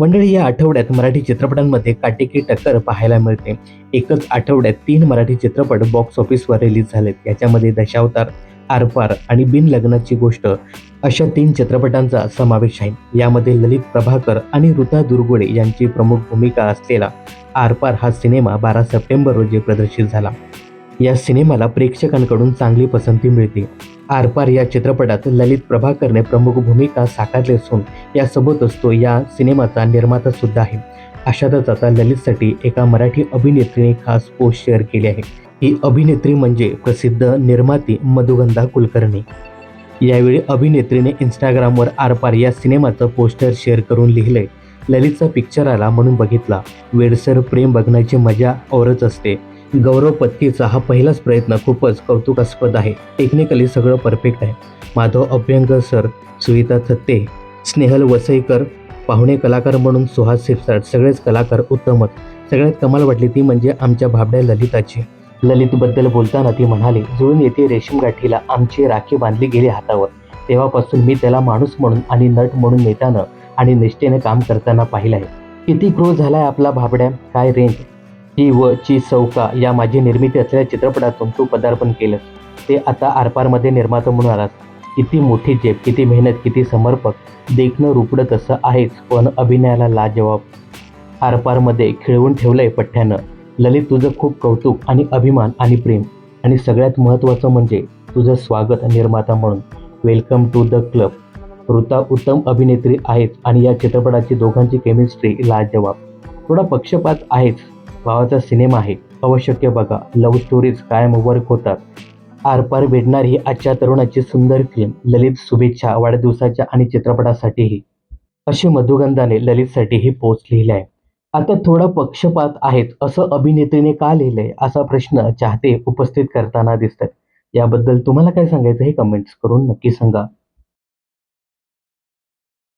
मंडळी या आठवड्यात मराठी चित्रपटांमध्ये काटेकी टक्कर पाहायला मिळते. एकच आठवड्यात तीन मराठी चित्रपट बॉक्स ऑफिसवर रिलीज झालेत. याच्यामध्ये दशावतार आरपार आणि बिन लग्नाची गोष्ट अशा तीन चित्रपटांचा समावेश आहे. यामध्ये ललित प्रभाकर आणि ऋता दुर्गुडे यांची प्रमुख भूमिका असलेला आरपार हा सिनेमा बारा सप्टेंबर रोजी प्रदर्शित झाला. या सिनेमाला प्रेक्षकांकडून चांगली पसंती मिळते. आरपार या चित्रपटात ललित प्रभाकरने प्रमुख भूमिका साकारली असून यासोबतच तो या सिनेमाचा निर्माता सुद्धा आहे. अशातच आता ललितसाठी एका मराठी अभिनेत्रीने खास पोस्ट शेअर केली आहे. ही अभिनेत्री म्हणजे प्रसिद्ध निर्माती मधुगंधा कुलकर्णी. यावेळी अभिनेत्रीने इंस्टाग्रामवर आरपार या सिनेमाचं पोस्टर शेअर करून लिहिलंय. ललितचा पिक्चर आला म्हणून बघितला. वेडसर प्रेम बघण्याची मजा औरच असते. गौरव पत्कीचा हा पहिलाच प्रयत्न खूपच कौतुकास्पद आहे. टेक्निकली सगळं परफेक्ट आहे. माधव अभ्यंकर सर सुविता थत्ते स्नेहल वसईकर पाहुणे कलाकार म्हणून सुहास सिरसाट सगळेच कलाकार उत्तमच. सगळ्यात कमाल वाटली ती म्हणजे आमच्या भाबड्या ललिताची. ललितबद्दल बोलताना ती म्हणाली जुळून येते रेशीम गाठीला आमची राखी बांधली गेली हातावर. तेव्हापासून मी त्याला माणूस म्हणून आणि नट म्हणून नेतानं आणि निष्ठेने काम करताना पाहिलं आहे. किती ग्रो झालाय आपला भाबड्या. काय रेंज ही व ची सौका या माझी निर्मिती असलेल्या चित्रपटातून तू पदार्पण केलंस. ते आता आरपारमध्ये निर्माता म्हणून आलास किती मोठी झेप किती मेहनत किती समर्पक. देखणं रुपडं तसं आहेच पण अभिनयाला लाजवाब. आरपारमध्ये खिळवून ठेवलंय पठ्ठ्यानं. ललित तुझं खूप कौतुक आणि अभिमान आणि प्रेम. आणि सगळ्यात महत्त्वाचं म्हणजे तुझं स्वागत निर्माता म्हणून. Welcome to the club. Ruta उत्तम अभिनेत्री आहेच आणि या चित्रपटाची दोघांची केमिस्ट्री लाजवाब. थोडा पक्षपात आहेच भावाचा सिनेमा आहे. अवश्य बघा लव्ह स्टोरीज कायम वर्क होतात. आरपार भेटणार ही आजच्या तरुणाची सुंदर फिल्म ललित शुभेच्छा वाढदिवसाच्या आणि चित्रपटासाठीही. अशी मधुगंधाने ललितसाठीही पोच लिहिले लिहिली आहे. आता थोडा पक्षपात आहेत असं अभिनेत्रीने का लिहिलंय असा प्रश्न चाहते उपस्थित करताना दिसतात. याबद्दल तुम्हाला काय सांगायचं हे कमेंट्स करून नक्की सांगा.